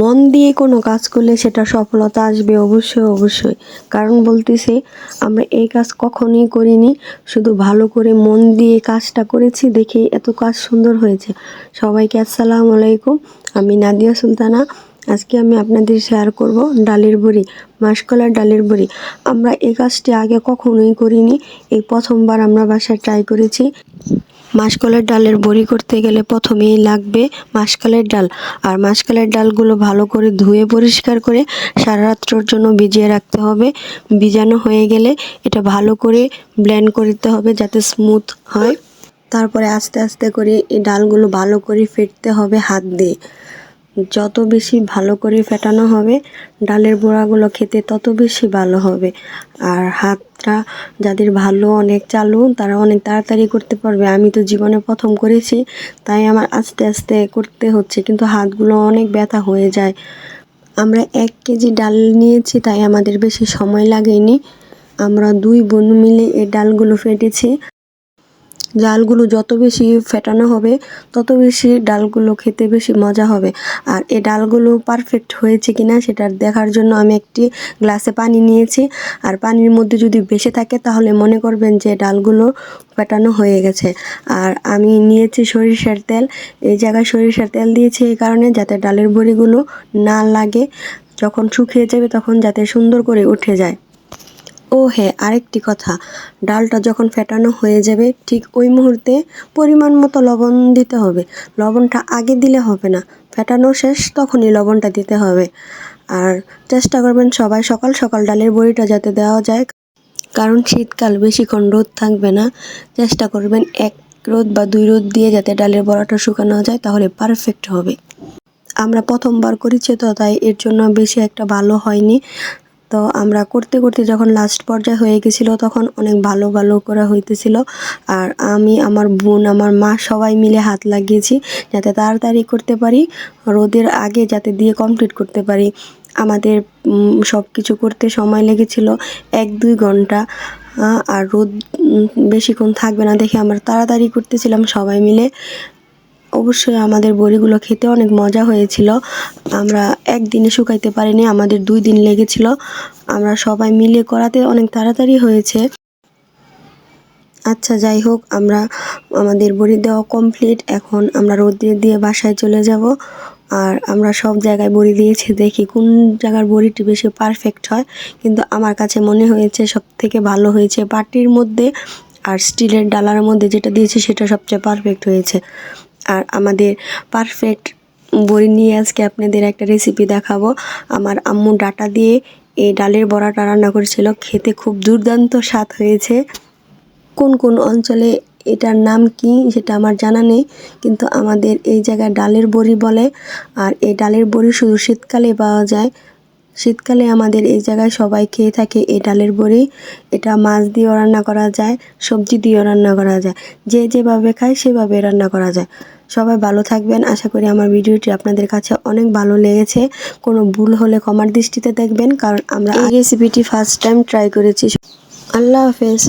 মন দিয়ে কোনো কাজ করলে সেটা সফলতা আসবে অবশ্যই অবশ্যই। কারণ বলতেছে, আমরা এই কাজ কখনই করিনি, শুধু ভালো করে মন দিয়ে কাজটা করেছি, দেখে এত কাজ সুন্দর হয়েছে। সবাইকে আসসালামু আলাইকুম, আমি নাদিয়া সুলতানা। আজকে আমি আপনাদের শেয়ার করব ডালের বড়ি, মাসকলার ডালের বড়ি। আমরা এই কাজটি আগে কখনোই করিনি, এই প্রথমবার আমরা বাসায় ট্রাই করেছি। মাসকলার ডালের বড়ি করতে গেলে প্রথমেই লাগবে মাসকলার ডাল। আর মাসকলার ডালগুলো ভালো করে ধুয়ে পরিষ্কার করে সারা রাত্রের জন্য ভিজিয়ে রাখতে হবে। ভিজানো হয়ে গেলে এটা ভালো করে ব্লেন্ড করতে হবে যাতে স্মুথ হয়। তারপরে আস্তে আস্তে করে এই ডালগুলো ভালো করে ফেটতে হবে হাত দিয়ে। যত বেশি ভালো করে ফেটানো হবে, ডালের বড়াগুলো খেতে তত বেশি ভালো হবে। আর হাতটা যাদের ভালো অনেক চালু, তারা অনেক তাড়াতাড়ি করতে পারবে। আমি তো জীবনে প্রথম করেছি, তাই আমার আস্তে আস্তে করতে হচ্ছে, কিন্তু হাতগুলো অনেক ব্যথা হয়ে যায়। আমরা এক কেজি ডাল নিয়েছি, তাই আমাদের বেশি সময় লাগেনি। আমরা দুই বন্ধু মিলে এই ডালগুলো ফেটেছি। ডালগুলো যত বেশি ফেটানো হবে, তত বেশি ডালগুলো খেতে বেশি মজা হবে। আর এই ডালগুলো পারফেক্ট হয়েছে কিনা সেটা দেখার জন্য আমি একটি গ্লাসে পানি নিয়েছি। আর পানির মধ্যে যদি বেশি থাকে, তাহলে মনে করবেন যে ডালগুলো ফেটানো হয়ে গেছে। আর আমি নিয়েছি সরিষার তেল। এই জায়গায় সরিষার তেল দিয়েছি এই কারণে যাতে ডালের বড়িগুলো না লাগে। যখন শুকিয়ে যাবে, তখন যাতে সুন্দর করে উঠে যায়। ও হ্যাঁ আরেকটি কথা। ডালটা যখন ফেটানো হয়ে যাবে, ঠিক ওই মুহূর্তে পরিমাণ মতো লবণ দিতে হবে। লবণটা আগে দিলে হবে না। ফেটানো শেষ, তখনই লবণটা দিতে হবে। আর চেষ্টা করবেন সবাই সকাল সকাল ডালের বড়িটা যাতে দেওয়া যায়। কারণ শীতকাল বেশিক্ষণ রোদ থাকবে না। চেষ্টা করবেন এক রোদ বা দুই রোদ দিয়ে যাতে ডালের বড়াটা শুকানো যায়, তাহলে পারফেক্ট হবে। আমরা প্রথমবার করেছি তো তাই এর জন্য বেশি একটা ভালো হয়নি। তো আমরা করতে করতে যখন লাস্ট পর্যায়ে হয়ে গেছিল, তখন অনেক ভালো ভালো করা হইতেছিল। আর আমি, আমার বোন, আমার মা সবাই মিলে হাত লাগিয়েছি যাতে তাড়াতাড়ি করতে পারি, রোদের আগে যাতে দিয়ে কমপ্লিট করতে পারি। আমাদের সব কিছু করতে সময় লেগেছিল এক দুই ঘণ্টা। আর রোদ বেশিক্ষণ থাকবে না দেখে আমরা তাড়াতাড়ি করতেছিলাম সবাই মিলে। অবশ্যই আমাদের বড়িগুলো খেতে অনেক মজা হয়েছিল। আমরা একদিনে শুকাইতে পারিনি, আমাদের দুই দিন লেগেছিল। আমরা সবাই মিলে করাতে অনেক তাড়াতাড়ি হয়েছে। আচ্ছা যাই হোক, আমরা, আমাদের বড়ি দেওয়া কমপ্লিট এখন আমরা রোদে দিয়ে বাসায় চলে যাব। আর আমরা সব জায়গায় বড়ি দিয়েছি, দেখি কোন জায়গার বড়িটি বেশি পারফেক্ট হয়। কিন্তু আমার কাছে মনে হয়েছে সব থেকে ভালো হয়েছে বাটির মধ্যে আর স্টিলের ডালার মধ্যে যেটা দিয়েছি সেটা সবচেয়ে পারফেক্ট হয়েছে। আর আমাদের পারফেক্ট বড়ি নিয়ে আজকে আপনাদের একটা রেসিপি দেখাবো। আমার আম্মু ডাটা দিয়ে এই ডালের বড়াটা রান্না করেছিল। খেতে খুব দুর্দান্ত স্বাদ হয়েছে। কোন কোন অঞ্চলে এটার নাম কি সেটা আমার জানা নেই, কিন্তু আমাদের এই জায়গায় ডালের বড়ি বলে। আর এই ডালের বড়ি শুধু শীতকালে পাওয়া যায় শীতকালে আমাদের এই জায়গায় সবাই খেয়ে থাকে, এই ডালের বড়ি। এটা মাছ দিয়েও রান্না করা যায়, সবজি দিয়েও রান্না করা যায়। যে যেভাবে খায় সেভাবে রান্না করা যায়। সবাই ভালো থাকবেন। আশা করি আমার ভিডিওটি আপনাদের কাছে অনেক ভালো লেগেছে। কোনো ভুল হলে কমার দৃষ্টিতে দেখবেন, কারণ আমরা এই রেসিপিটি ফার্স্ট টাইম ট্রাই করেছি। আল্লাহ হাফেজ।